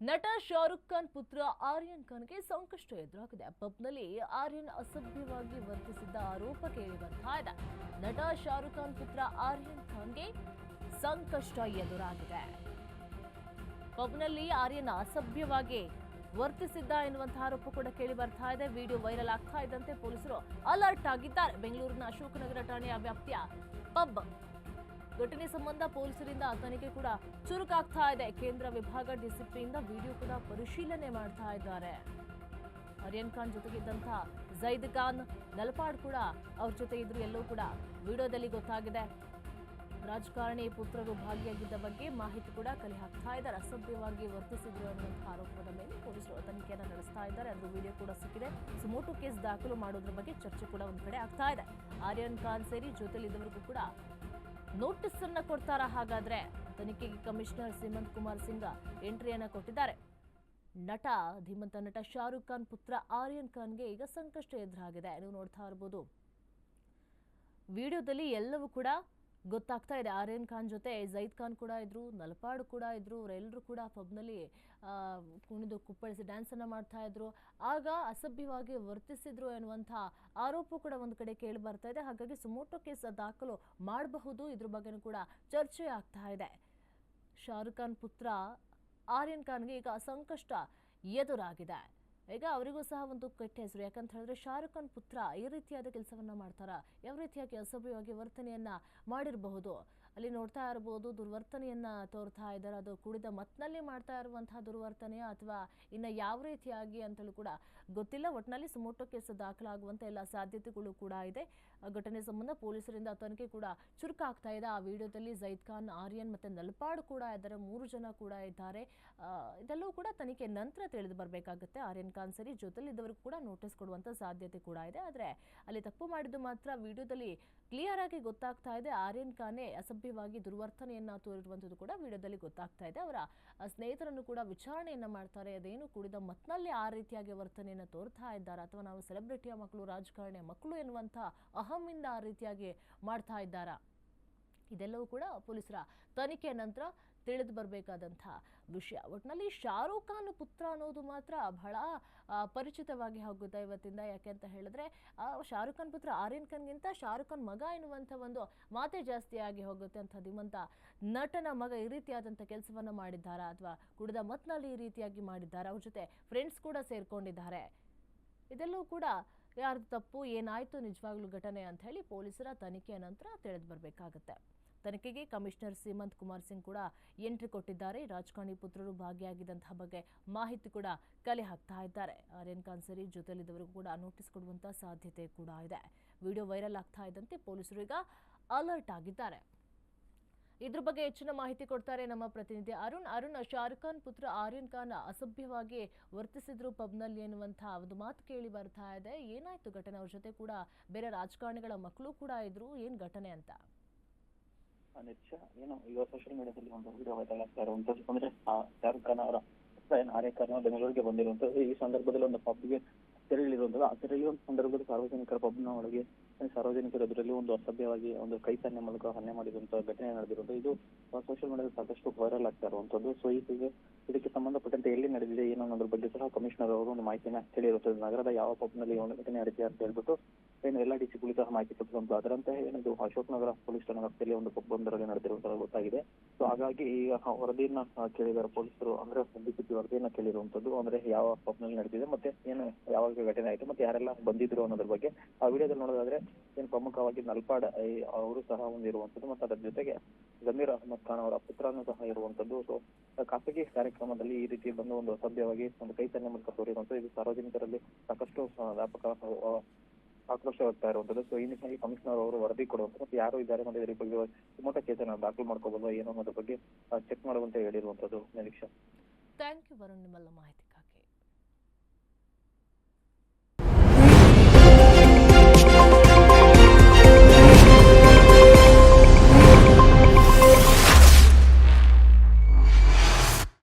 ನಟ ಶಾರುಖ್ ಖಾನ್ ಪುತ್ರ ಆರ್ಯನ್ ಖಾನ್ಗೆ ಸಂಕಷ್ಟ ಎದುರಾಗಿದೆ. ಪಬ್ನಲ್ಲಿ ಆರ್ಯನ್ ಅಸಭ್ಯವಾಗಿ ವರ್ತಿಸಿದ್ದ ಆರೋಪ ಕೇಳಿ ಬರ್ತಾ ನಟ ಶಾರುಖ್ ಖಾನ್ ಪುತ್ರ ಆರ್ಯನ್ ಖಾನ್ಗೆ ಸಂಕಷ್ಟ ಎದುರಾಗಿದೆ. ಪಬ್ನಲ್ಲಿ ಆರ್ಯನ್ ಅಸಭ್ಯವಾಗಿ ವರ್ತಿಸಿದ್ದ ಎನ್ನುವಂತಹ ಆರೋಪ ಕೂಡ ಕೇಳಿ ಬರ್ತಾ ಇದೆ. ವಿಡಿಯೋ ವೈರಲ್ ಆಗ್ತಾ ಇದ್ದಂತೆ ಪೊಲೀಸರು ಅಲರ್ಟ್ ಆಗಿದ್ದಾರೆ. ಬೆಂಗಳೂರಿನ ಅಶೋಕನಗರ ಠಾಣೆಯ ವ್ಯಾಪ್ತಿಯ ಪಬ್ ಘಟನೆ ಸಂಬಂಧ ಪೊಲೀಸರಿಂದ ತನಿಖೆ ಕೂಡ ಚುರುಕಾಗ್ತಾ ಇದೆ. ಕೇಂದ್ರ ವಿಭಾಗ ಡಿಸಿಪಿಯಿಂದ ವಿಡಿಯೋ ಕೂಡ ಪರಿಶೀಲನೆ ಮಾಡ್ತಾ ಇದ್ದಾರೆ. ಆರ್ಯನ್ ಖಾನ್ ಜೊತೆಗಿದ್ದಂತಹ ಜೈದ್ ಖಾನ್, ನಲ್ಪಾಡ್ ಕೂಡ ಅವ್ರ ಜೊತೆ ಇದ್ರು. ಎಲ್ಲೂ ಕೂಡ ವಿಡಿಯೋದಲ್ಲಿ ಗೊತ್ತಾಗಿದೆ. ರಾಜಕಾರಣಿ ಪುತ್ರರು ಭಾಗಿಯಾಗಿದ್ದ ಬಗ್ಗೆ ಮಾಹಿತಿ ಕೂಡ ಕಲೆ ಹಾಕ್ತಾ ಇದ್ದಾರೆ. ಅಸಭ್ಯವಾಗಿ ವರ್ತಿಸಿದ್ರು ಅನ್ನುವಂತಹ ಆರೋಪದ ಮೇಲೆ ಪೊಲೀಸರು ತನಿಖೆಯನ್ನು ನಡೆಸ್ತಾ ಇದ್ದಾರೆ. ಅದು ವಿಡಿಯೋ ಕೂಡ ಸಿಕ್ಕಿದೆ. ಸುಮೋಟು ಕೇಸ್ ದಾಖಲು ಮಾಡೋದ್ರ ಬಗ್ಗೆ ಚರ್ಚೆ ಕೂಡ ಒಂದ್ ಕಡೆ ಆಗ್ತಾ ಇದೆ. ಆರ್ಯನ್ ಖಾನ್ ಸೇರಿ ಜೊತೆಲಿದ್ದವರಿಗೂ ಕೂಡ ನೋಟಿಸ್ ಅನ್ನ ಕೊಡ್ತಾರ ಹಾಗಾದ್ರೆ? ತನಿಖೆಗೆ ಕಮಿಷನರ್ ಸಿಮಂತ್ ಕುಮಾರ್ ಸಿಂಗ್ ಎಂಟ್ರಿಯನ್ನ ಕೊಟ್ಟಿದ್ದಾರೆ. ನಟ, ಧೀಮಂತ ನಟ ಶಾರುಖ್ ಖಾನ್ ಪುತ್ರ ಆರ್ಯನ್ ಖಾನ್ಗೆ ಈಗ ಸಂಕಷ್ಟ ಎದುರಾಗಿದೆ. ನೀವು ನೋಡ್ತಾ ಇರ್ಬೋದು. ವಿಡಿಯೋದಲ್ಲಿ ಎಲ್ಲವೂ ಕೂಡ ಗೊತ್ತಾಗ್ತಾ ಇದೆ. ಆರ್ಯನ್ ಖಾನ್ ಜೊತೆ ಜೈದ್ ಖಾನ್ ಕೂಡ ಇದ್ರು, ನಲ್ಪಾಡು ಕೂಡ ಇದ್ರು ಅವರೆಲ್ಲರೂ ಕೂಡ ಪಬ್ನಲ್ಲಿ ಕುಣಿದು ಕುಪ್ಪಳಿಸಿ ಡ್ಯಾನ್ಸನ್ನು ಮಾಡ್ತಾ ಇದ್ರು. ಆಗ ಅಸಭ್ಯವಾಗಿ ವರ್ತಿಸಿದ್ರು ಎನ್ನುವಂಥ ಆರೋಪ ಕೂಡ ಒಂದು ಕಡೆ ಕೇಳಿ ಬರ್ತಾ ಇದೆ. ಹಾಗಾಗಿ ಸುಮೋಟೋ ಕೇಸ್ ದಾಖಲು ಮಾಡಬಹುದು, ಇದ್ರ ಬಗ್ಗೆನೂ ಕೂಡ ಚರ್ಚೆ ಆಗ್ತಾ ಇದೆ. ಶಾರುಖ್ ಖಾನ್ ಪುತ್ರ ಆರ್ಯನ್ ಖಾನ್ಗೆ ಈಗ ಸಂಕಷ್ಟ ಎದುರಾಗಿದೆ. ಈಗ ಅವರಿಗೂ ಸಹ ಒಂದು ಕೆಟ್ಟ ಹೆಸರು. ಯಾಕಂತ ಹೇಳಿದ್ರೆ ಶಾರುಖ್ ಖಾನ್ ಪುತ್ರ ಈ ರೀತಿಯಾದ ಕೆಲಸವನ್ನ ಮಾಡ್ತಾರ? ಯಾವ ರೀತಿಯಾಗಿ ಅಸಭ್ಯವಾಗಿ ವರ್ತನೆಯನ್ನ ಮಾಡಿರಬಹುದು? ಅಲ್ಲಿ ನೋಡ್ತಾ ಇರಬಹುದು ದುರ್ವರ್ತನೆಯನ್ನ ತೋರ್ತಾ ಇದ್ದಾರೆ. ಅದು ಕುಡಿದ ಮತ್ನಲ್ಲಿ ಮಾಡ್ತಾ ಇರುವಂತಹ ದುರ್ವರ್ತನೆಯ ಅಥವಾ ಇನ್ನ ಯಾವ ರೀತಿಯಾಗಿ ಅಂತಲೂ ಕೂಡ ಗೊತ್ತಿಲ್ಲ. ಒಟ್ಟಿನಲ್ಲಿ ಸುಮೋಟೋ ಕೇಸ್ ದಾಖಲಾಗುವಂತ ಎಲ್ಲ ಸಾಧ್ಯತೆಗಳು ಕೂಡ ಇದೆ. ಘಟನೆ ಸಂಬಂಧ ಪೊಲೀಸರಿಂದ ತನಿಖೆ ಕೂಡ ಚುರುಕಾಗ್ತಾ ಇದೆ. ಆ ವಿಡಿಯೋದಲ್ಲಿ ಜೈದ್ ಖಾನ್, ಆರ್ಯನ್ ಮತ್ತೆ ನಲ್ಪಾಡ್ ಕೂಡ ಇದ್ದಾರೆ. ಮೂರು ಜನ ಕೂಡ ಇದ್ದಾರೆ. ಇದೆಲ್ಲವೂ ಕೂಡ ತನಿಖೆ ನಂತರ ತಿಳಿದು ಬರಬೇಕಾಗುತ್ತೆ. ಆರ್ಯನ್ ಖಾನ್ ಸರಿ ಇದ್ದವರು ಕೂಡ ನೋಟಿಸ್ ಕೊಡುವಂತ ಸಾಧ್ಯತೆ ಕೂಡ ಇದೆ. ಆದರೆ ಅಲ್ಲಿ ತಪ್ಪು ಮಾಡಿದ್ದು ಮಾತ್ರ ವಿಡಿಯೋದಲ್ಲಿ ಕ್ಲಿಯರ್ ಆಗಿ ಗೊತ್ತಾಗ್ತಾ ಇದೆ. ಆರ್ಯನ್ ಖಾನೆ ಅಸಭ್ಯವಾಗಿ ದುರ್ವರ್ತನೆಯನ್ನ ತೋರಿರುವಂಥದ್ದು ಕೂಡ ವಿಡಿಯೋದಲ್ಲಿ ಗೊತ್ತಾಗ್ತಾ ಇದೆ. ಅವರ ಸ್ನೇಹಿತರನ್ನು ಕೂಡ ವಿಚಾರಣೆಯನ್ನ ಮಾಡ್ತಾರೆ. ಅದೇನು ಕುಡಿದ ಮತ್ನಲ್ಲಿ ಆ ರೀತಿಯಾಗಿ ವರ್ತನೆಯನ್ನ ತೋರ್ತಾ ಇದ್ದಾರೆ. ಅಥವಾ ನಾವು ಸೆಲೆಬ್ರಿಟಿಯ ಮಕ್ಕಳು, ರಾಜಕಾರಣಿಯ ಮಕ್ಕಳು ಎನ್ನುವಂಥ ಇಂದ ಆ ರೀತಿಯಾಗಿ ಮಾಡ್ತಾ ಇದ್ದಾರಾ? ಇದೆಲ್ಲವೂ ಕೂಡ ಪೊಲೀಸರ ತನಿಖೆ ನಂತರ ತಿಳಿದು ಬರಬೇಕಾದಂಥ ವಿಷಯ. ಒಟ್ಟಿನಲ್ಲಿ ಶಾರುಖ್ ಖಾನ್ ಪುತ್ರ ಅನ್ನೋದು ಮಾತ್ರ ಬಹಳ ಪರಿಚಿತವಾಗಿ ಹೋಗುತ್ತೆ ಇವತ್ತಿಂದ. ಯಾಕೆ ಅಂತ ಹೇಳಿದ್ರೆ ಶಾರುಖ್ ಖಾನ್ ಪುತ್ರ ಆರ್ಯನ್ ಖಾನ್ಗಿಂತ ಶಾರುಖ್ ಖಾನ್ ಮಗ ಎನ್ನುವಂಥ ಒಂದು ಮಾತೇ ಜಾಸ್ತಿಯಾಗಿ ಹೋಗುತ್ತೆ. ಅಂತ ಧೀಮಂತ ನಟನ ಮಗ ಈ ರೀತಿಯಾದಂಥ ಕೆಲಸವನ್ನ ಮಾಡಿದ್ದಾರಾ ಅಥವಾ ಕುಡಿದ ಮತ್ನಲ್ಲಿ ಈ ರೀತಿಯಾಗಿ ಮಾಡಿದ್ದಾರಾ? ಅವ್ರ ಜೊತೆ ಫ್ರೆಂಡ್ಸ್ ಕೂಡ ಸೇರ್ಕೊಂಡಿದ್ದಾರೆ. ಇದೆಲ್ಲವೂ ಕೂಡ ಯಾರ್ದು ತಪ್ಪು, ಏನಾಯ್ತು, ನಿಜವಾಗ್ಲೂ ಘಟನೆ ಅಂತ ಹೇಳಿ ಪೊಲೀಸರ ತನಿಖೆಯ ನಂತರ ತಿಳಿದು ಬರಬೇಕಾಗುತ್ತೆ. ತನಿಖೆಗೆ ಕಮಿಷನರ್ ಸೀಮಂತ್ ಕುಮಾರ್ ಸಿಂಗ್ ಕೂಡ ಎಂಟ್ರಿ ಕೊಟ್ಟಿದ್ದಾರೆ. ರಾಜಕಾಣಿ ಪುತ್ರರು ಭಾಗಿಯಾಗಿದ್ದಂತಹ ಬಗ್ಗೆ ಮಾಹಿತಿ ಕೂಡ ಕಲೆ ಹಾಕ್ತಾ ಇದ್ದಾರೆ. ಆರ್ಯನ್ ಖಾನ್ ಸರಿ ಜೊತೆಲಿದ್ದವರಿಗೂ ಕೂಡ ನೋಟಿಸ್ ಕೊಡುವಂತ ಸಾಧ್ಯತೆ ಕೂಡ ಇದೆ. ವಿಡಿಯೋ ವೈರಲ್ ಆಗ್ತಾ ಇದ್ದಂತೆ ಪೊಲೀಸರು ಈಗ ಅಲರ್ಟ್ ಆಗಿದ್ದಾರೆ. ಇದ್ರ ಬಗ್ಗೆ ಹೆಚ್ಚಿನ ಮಾಹಿತಿ ಕೊಡ್ತಾರೆ ನಮ್ಮ ಪ್ರತಿನಿಧಿ ಅರುಣ್. ಅರುಣ್, ಶಾರುಖ್ ಖಾನ್ ಪುತ್ರ ಆರ್ಯನ್ ಖಾನ್ ಅಸಭ್ಯವಾಗಿ ವರ್ತಿಸಿದ್ರು ಪಬ್ನಲ್ಲಿ ಎನ್ನುವಂತಹ ಒಂದು ಮಾತು ಕೇಳಿ ಬರ್ತಾ ಇದೆ. ಏನಾಯ್ತು ಘಟನೆ? ಅವ್ರ ಜೊತೆ ಕೂಡ ಬೇರೆ ರಾಜಕಾರಣಿಗಳ ಮಕ್ಕಳು ಕೂಡ ಇದ್ರು. ಏನ್ ಘಟನೆ ಅಂತ? ಏನು ಶಾರುಖ್ ಖಾನ್ ಅವರ ಆರ್ಯ ಖಾನ್ ಬೆಂಗಳೂರಿಗೆ ಬಂದಿರುವಂತದ್ದು ಈ ಸಂದರ್ಭದಲ್ಲಿ ಒಂದು ಪಬ್ಗೆ ತೆರಳಿರುವಂತದ್ದು ಆ ತೆರಳಿರುವಂತ ಸಂದರ್ಭದಲ್ಲಿ ಸಾರ್ವಜನಿಕರ ಪಬ್ನ ಒಳಗೆ ಸಾರ್ವಜನಿಕರ ಎದುರಲ್ಲಿ ಒಂದು ಅಸಭ್ಯವಾಗಿ ಒಂದು ಕೈ ಸನ್ನೆ ಮೂಲಕ ಹನ್ನೆ ಮಾಡಿರುವಂತಹ ಘಟನೆ ನಡೆದಿರುವುದು ಇದು ಸೋಷಿಯಲ್ ಮೀಡಿಯಾದಲ್ಲಿ ಸಾಕಷ್ಟು ವೈರಲ್ ಆಗ್ತಾ ಇರುವಂತದ್ದು. ಸೊ ಈಗ ಇದಕ್ಕೆ ಸಂಬಂಧಪಟ್ಟಂತೆ ಎಲ್ಲಿ ನಡೆದಿದೆ, ಏನು ಅನ್ನೋದ್ರ ಬಗ್ಗೆ ಸಹ ಕಮಿಷನರ್ ಅವರು ಒಂದು ಮಾಹಿತಿನ ಹೇಳಿರುತ್ತದೆ ನಗರದ ಯಾವ ಪಬ್ನಲ್ಲಿ ಒಂದು ಘಟನೆ ನಡೆದಿದೆ ಅಂತ ಹೇಳ್ಬಿಟ್ಟು, ಏನು ಎಲ್ಲ ಡಿ ಸಿ ಸಹ ಮಾಹಿತಿ ಕೊಟ್ಟಿರುವಂತ ಅದರಂತೆ ಏನದು ಅಶೋಕ್ ನಗರ, ಪೊಲೀಸ್ ಠಾಣಾ ವ್ಯಾಪ್ತಿಯಲ್ಲಿ ಒಂದು ಪಬ್ ಒಂದರಲ್ಲಿ ನಡೆದಿರುವಂತಹ ಗೊತ್ತಾಗಿದೆ. ಹಾಗಾಗಿ ಈಗ ವರದಿಯನ್ನ ಆ, ಕೇಳಿದ್ದಾರೆ ಪೊಲೀಸರು. ಅಂದ್ರೆ ಡಿಸಿಪಿ ವರದಿಯನ್ನ ಕೇಳಿರುವಂತದ್ದು ಅಂದ್ರೆ ಯಾವ ಪಬ್ನಲ್ಲಿ ನಡೆದಿದೆ ಮತ್ತೆ ಏನು ಯಾವಾಗ ಘಟನೆ ಆಯ್ತು ಮತ್ತೆ ಯಾರೆಲ್ಲ ಬಂದಿದ್ರು ಅನ್ನೋದ್ರ ಬಗ್ಗೆ. ಆ ವಿಡಿಯೋದಲ್ಲಿ ನೋಡೋದಾದ್ರೆ ಏನು ಪ್ರಮುಖವಾಗಿ ನಲ್ಪಾಡ್ ಅವರು ಸಹ ಹೊಂದಿರುವಂತದ್ದು ಮತ್ತೆ ಅದರ ಜೊತೆಗೆ ಜಮೀರ್ ಅಹಮದ್ ಖಾನ್ ಅವರ ಪುತ್ರನೂ ಸಹ ಇರುವಂತದ್ದು ಸೊ ಖಾಸಗಿ ಕಾರ್ಯಕ್ರಮದಲ್ಲಿ ಈ ರೀತಿ ಬಂದು ಒಂದು ಅಸಭ್ಯವಾಗಿ ಒಂದು ಕೈ ಸನ್ನೆ ಮೂಲಕ ತೋರಿರುವಂತದ್ದು ಇದು ಸಾರ್ವಜನಿಕರಲ್ಲಿ ಸಾಕಷ್ಟು ವ್ಯಾಪಕ ಆಕ್ರೋಶ ವ್ಯಕ್ತ ಇರುವಂತದ್ದು ಸೊ ಈ ನಿಟ್ಟಿನಲ್ಲಿ ಕಮಿಷನರ್ ಅವರು ವರದಿ ಕೊಡುವಂತ ಮತ್ತೆ ಯಾರು ಇದ್ದಾರೆ ಮತ್ತೆ ಇದ್ರ ಬಗ್ಗೆ ಸುಮಟ ಕೇಸನ್ನು ದಾಖಲು ಮಾಡ್ಕೋಬಹುದು ಏನೋ ಅನ್ನೋದ್ರ ಬಗ್ಗೆ ಚೆಕ್ ಮಾಡುವಂತ ಹೇಳಿರುವಂತದ್ದು ನಿರೀಕ್ಷಾ. ಥ್ಯಾಂಕ್ ಯು ವರುಣ್ ನಿಮ್ಮೆಲ್ಲ ಮಾಹಿತಿ.